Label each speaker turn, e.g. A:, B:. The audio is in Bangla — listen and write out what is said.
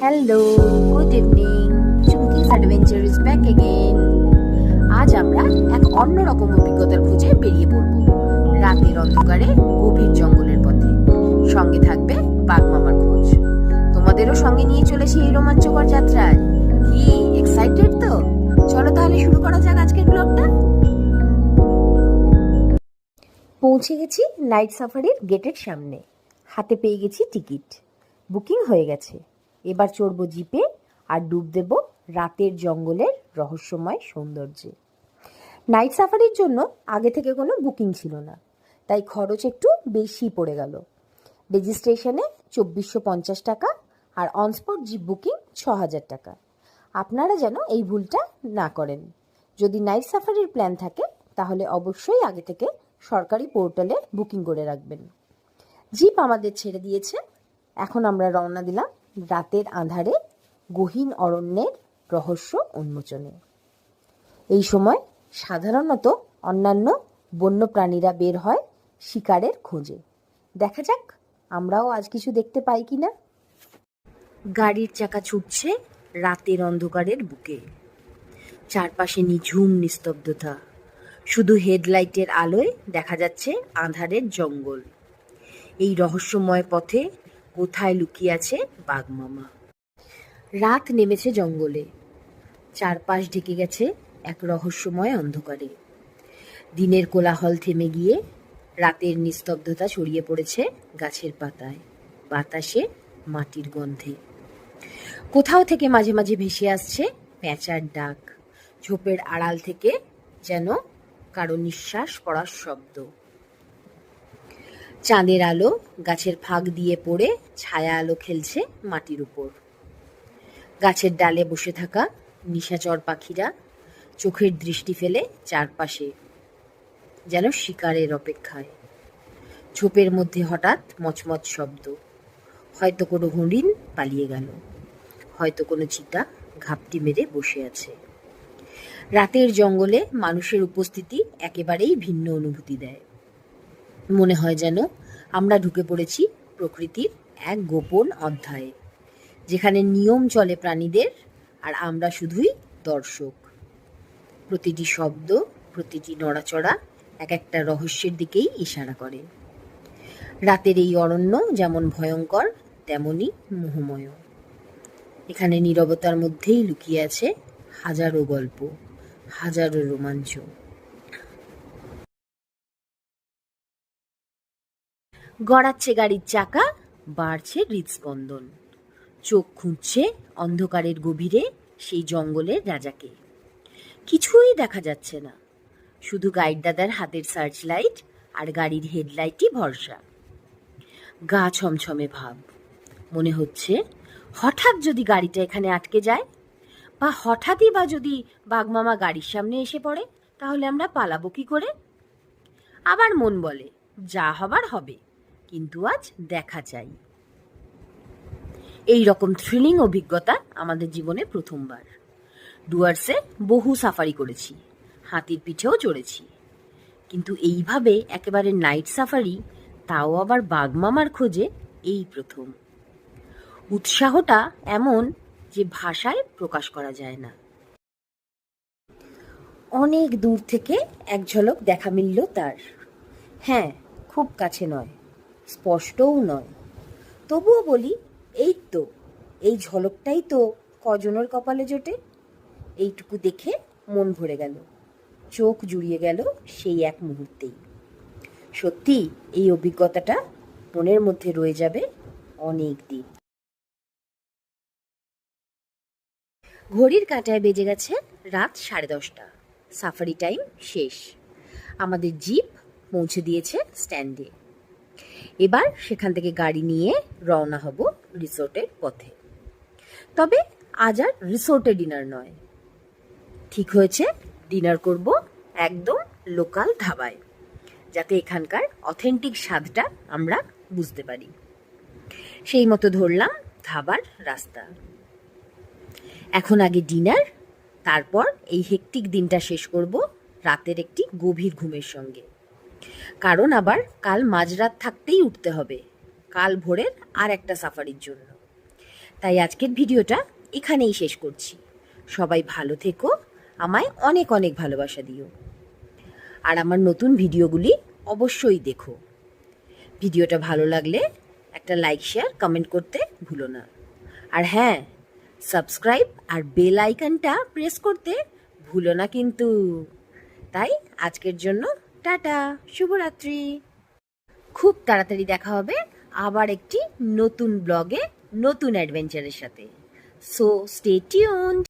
A: Hello good evening Chumki's adventure is back again আজ আমরা এক অন্যরকম অভিজ্ঞতার খুঁজে বেরিয়ে পড়ব। রাতের অন্ধকারে গভীর জঙ্গলের পথে। সঙ্গে থাকবে বাঘমামার খোঁজ। তোমাদেরও সঙ্গে নিয়ে চলেছি এই রোমাঞ্চকর যাত্রায়। কি এক্সাইটেড তো? চলো তাহলে শুরু করা যাক আজকের ব্লগটা পৌঁছে গেছি নাইট সাফারির গেটের সামনে। হাতে পেয়ে গেছি টিকিট বুকিং হয়ে গেছে। এবার চড়বো জিপে আর ডুব দেব রাতের জঙ্গলের রহস্যময় সৌন্দর্যে। নাইট সাফারির জন্য আগে থেকে কোনো বুকিং ছিল না, তাই খরচ একটু বেশি পড়ে গেল। রেজিস্ট্রেশনে চব্বিশশো পঞ্চাশ টাকা আর অনস্পট জিপ বুকিং ছ হাজার টাকা। আপনারা যেন এই ভুলটা না করেন। যদি নাইট সাফারির প্ল্যান থাকে, তাহলে অবশ্যই আগে থেকে সরকারি পোর্টালে বুকিং করে রাখবেন। জিপ আমাদের ছেড়ে দিয়েছে, এখন আমরা রওনা দিলাম রাতের আঁধারে গহীন অরণ্যের রহস্য উন্মোচনে। এই সময় সাধারণত অন্যান্য বন্য প্রাণীরা বের হয় শিকারের খোঁজে। দেখা যাক আমরাও আজ কিছু দেখতে পাই কি না গাড়ির চাকা ছুটছে রাতের অন্ধকারের বুকে। চারপাশে নিঝুম নিস্তব্ধতা। শুধু হেডলাইটের আলোয় দেখা যাচ্ছে আঁধারের জঙ্গল। এই রহস্যময় পথে কোথায় লুকিয়ে আছে বাঘমামা রাত নেমেছে জঙ্গলে। চারপাশ ঢেকে গেছে এক রহস্যময় অন্ধকারে। দিনের কোলাহল থেমে গিয়ে রাতের নিস্তব্ধতা ছড়িয়ে পড়েছে গাছের পাতায়, বাতাসে মাটির গন্ধে। কোথাও থেকে মাঝে মাঝে ভেসে আসছে প্যাঁচার ডাক। ঝোপের আড়াল থেকে যেন কারও নিঃশ্বাস পড়ার শব্দ। চাঁদের আলো গাছের ফাঁক দিয়ে পড়ে ছায়া আলো খেলছে মাটির উপর। গাছের ডালে বসে থাকা নিশাচর পাখিরা চোখের দৃষ্টি ফেলে চারপাশে, যেন শিকারের অপেক্ষায়। ঝোপের মধ্যে হঠাৎ মচমচ শব্দ। হয়তো কোনো হরিণ পালিয়ে গেল। হয়তো কোনো চিতা ঘাপটি মেরে বসে আছে। রাতের জঙ্গলে মানুষের উপস্থিতি একেবারেই ভিন্ন অনুভূতি দেয়। মনে হয় যেন আমরা ঢুকে পড়েছি প্রকৃতির এক গোপন অধ্যায়ে, যেখানে নিয়ম চলে প্রাণীদের আর আমরা শুধুই দর্শক। প্রতিটি শব্দ, প্রতিটি নড়াচড়া এক একটা রহস্যের দিকেই ইশারা করে। রাতের এই অরণ্য যেমন ভয়ঙ্কর, তেমনই মোহময়। এখানে নীরবতার মধ্যেই লুকিয়ে আছে হাজারো গল্প, হাজারো রোমাঞ্চ। গড়াচ্ছে গাড়ির চাকা, বাড়ছে হৃদস্পন্দন। চোখ খুঁজছে অন্ধকারের গভীরে সেই জঙ্গলের রাজাকে। কিছুই দেখা যাচ্ছে না। শুধু গাইড দাদার হাতের সার্চ লাইট আর গাড়ির হেডলাইটই ভরসা। গা ছমছমে ভাব। মনে হচ্ছে হঠাৎ যদি গাড়িটা এখানে আটকে যায়, বা হঠাৎই বা যদি বাঘমামা গাড়ির সামনে এসে পড়ে, তাহলে আমরা পালাবো কি করে? আবার মন বলে, যা হবার হবে। কিন্তু আজ দেখা চাই। এই রকম থ্রিলিং অভিজ্ঞতা আমাদের জীবনে প্রথমবার। ডুয়ার্সে বহু সাফারি করেছি, হাতির পিঠেও চড়েছি। কিন্তু এইভাবে একেবারে নাইট সাফারি, তাও আবার বাঘমামার খোঁজে এই প্রথম। উৎসাহটা এমন যে ভাষায় প্রকাশ করা যায় না। অনেক দূর থেকে এক ঝলক দেখা মিলল তার। হ্যাঁ খুব কাছে নয়। স্পষ্টও নয়। তবুও বলি, এই তো, এই ঝলকটাই তো কজনের কপালে জোটে। এইটুকু দেখে মন ভরে গেল। চোখ জুড়িয়ে গেল সেই এক মুহূর্তেই। সত্যি, এই অভিজ্ঞতাটা মনের মধ্যে রয়ে যাবে অনেক দিন। ঘড়ির কাঁটায় বেজে গেছে রাত সাড়ে দশটা। সাফারি টাইম শেষ। আমাদের জিপ পৌঁছে দিয়েছে স্ট্যান্ডে। এবার সেখান থেকে গাড়ি নিয়ে রওনা হব রিসোর্টের পথে। তবে আজ আর রিসোর্টে ডিনার নয়। ঠিক হয়েছে, ডিনার করব একদম লোকাল ধাবায়, যাতে এখানকার অথেন্টিক স্বাদটা আমরা বুঝতে পারি। সেই মতো ধরলাম ধাবার রাস্তা। এখন আগে ডিনার, তারপর এই হেকটিক দিনটা শেষ করব রাতের একটি গভীর ঘুমের সঙ্গে। কারণ আবার কাল মাঝরাত থাকতেই উঠতে হবে। কাল ভোরের আর একটা সাফারির জন্য। তাই আজকের ভিডিওটা এখানেই শেষ করছি। সবাই ভালো থেকো, আমায় অনেক অনেক ভালোবাসা দিও। আর আমার নতুন ভিডিওগুলি অবশ্যই দেখো। ভিডিওটা ভালো লাগলে একটা লাইক, শেয়ার, কমেন্ট করতে ভুলো না। আর হ্যাঁ সাবস্ক্রাইব আর বেল আইকনটা প্রেস করতে ভুলো না কিন্তু। তাই আজকের জন্য টাটা, শুভরাত্রি। খুব তাড়াতাড়ি দেখা হবে আবার একটি নতুন ব্লগে নতুন অ্যাডভেঞ্চারের সাথে। So stay tuned